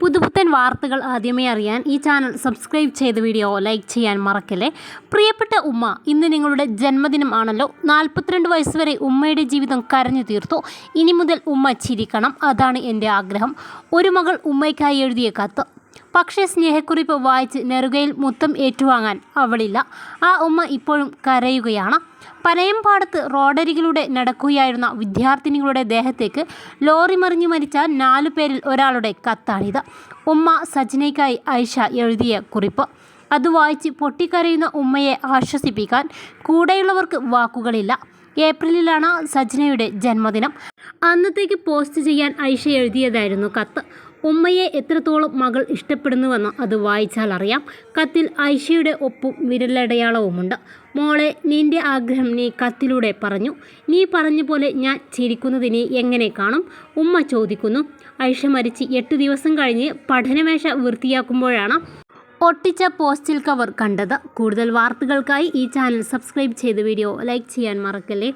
പുതുപുത്തൻ വാർത്തകൾ ആദ്യമേ അറിയാൻ ഈ ചാനൽ സബ്സ്ക്രൈബ് ചെയ്ത് വീഡിയോ ലൈക്ക് ചെയ്യാൻ മറക്കല്ലേ? പ്രിയപ്പെട്ട ഉമ്മ ഇന്ന് നിങ്ങളുടെ ജന്മദിനം ആണല്ലോ. നാൽപ്പത്തിരണ്ട് വയസ്സ് വരെ ഉമ്മയുടെ ജീവിതം കരഞ്ഞു തീർത്തു. ഇനി മുതൽ ഉമ്മ ചിരിക്കണം അതാണ് എന്റെ ആഗ്രഹം. ഒരു മകൾ ഉമ്മയ്ക്കായി എഴുതിയ കത്ത് പക്ഷേ സ്നേഹക്കുറിപ്പ് വായിച്ച് നെറുകയിൽ മുത്തം ഏറ്റുവാങ്ങാൻ അവളില്ല. ആ ഉമ്മ ഇപ്പോഴും കരയുകയാണ്. പനയംപാടത്ത് റോഡരികിലൂടെ നടക്കുകയായിരുന്ന വിദ്യാർത്ഥിനികളുടെ ദേഹത്തേക്ക് ലോറി മറിഞ്ഞു മരിച്ച നാലു പേരിൽ ഒരാളുടെ കത്താണിത്. ഉമ്മ സജ്നയ്ക്കായി ഐഷ എഴുതിയ കുറിപ്പ്. അത് വായിച്ച് പൊട്ടിക്കരയുന്ന ഉമ്മയെ ആശ്വസിപ്പിക്കാൻ കൂടെയുള്ളവർക്ക് വാക്കുകളില്ല. ഏപ്രിലിലാണ് സജ്നയുടെ ജന്മദിനം. അന്നത്തേക്ക് പോസ്റ്റ് ചെയ്യാൻ ഐഷ എഴുതിയതായിരുന്നു കത്ത്. ഉമ്മയെ എത്രത്തോളം മകൾ ഇഷ്ടപ്പെടുന്നുവെന്ന് അത് വായിച്ചാൽ അറിയാം. കത്തിൽ ഐഷയുടെ ഒപ്പും വിരലടയാളവുമുണ്ട്. മോളെ നിന്റെ ആഗ്രഹം നീ കത്തിലൂടെ പറഞ്ഞു. നീ പറഞ്ഞ പോലെ ഞാൻ ചിരിക്കുന്നതിനെ എങ്ങനെ കാണും? ഉമ്മ ചോദിക്കുന്നു. ഐഷ മരിച്ച് എട്ട് ദിവസം കഴിഞ്ഞ് പഠനമേശ വൃത്തിയാക്കുമ്പോഴാണ് ഒട്ടിച്ച പോസ്റ്റിൽ കവർ കണ്ടത്. കൂടുതൽ വാർത്തകൾക്കായി ഈ ചാനൽ സബ്സ്ക്രൈബ് ചെയ്ത് വീഡിയോ ലൈക്ക് ചെയ്യാൻ മറക്കല്ലേ?